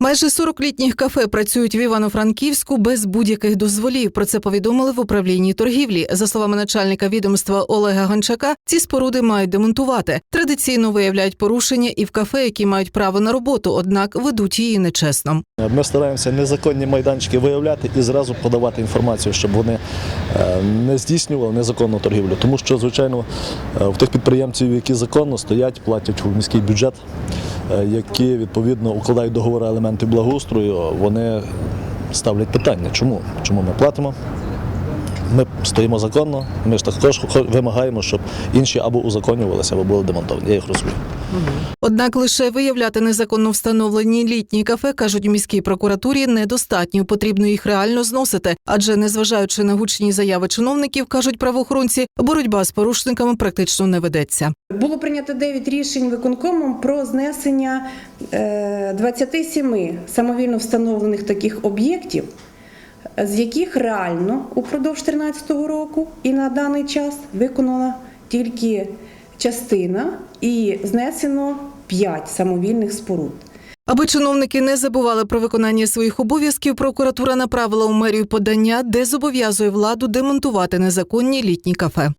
Майже 40 літніх кафе працюють в Івано-Франківську без будь-яких дозволів. Про це повідомили в управлінні торгівлі. За словами начальника відомства Олега Гончака, ці споруди мають демонтувати. Традиційно виявляють порушення і в кафе, які мають право на роботу, однак ведуть її нечесно. Ми стараємося незаконні майданчики виявляти і зразу подавати інформацію, щоб вони е, не здійснювали незаконну торгівлю. Тому що, звичайно, е, в тих підприємців, які законно стоять, платять у міський бюджет, е, які відповідно укладають договори елементи благоустрою, вони ставлять питання, чому? Чому ми платимо? Ми стоїмо законно, ми ж також вимагаємо, щоб інші або узаконювалися, або були демонтовані. Я їх розумію. Однак лише виявляти незаконно встановлені літні кафе кажуть у міській прокуратурі недостатньо. Потрібно їх реально зносити. Адже незважаючи на гучні заяви чиновників, кажуть правоохоронці, боротьба з порушниками практично не ведеться. Було прийнято 9 рішень виконкомом про знесення е, 27 самовільно встановлених таких об'єктів, з яких реально упродовж 2013 року і на даний час виконана тільки частина і знесено 5 самовільних споруд. Аби чиновники не забували про виконання своїх обов'язків, прокуратура направила у мерію подання, де зобов'язує владу демонтувати незаконні літні кафе.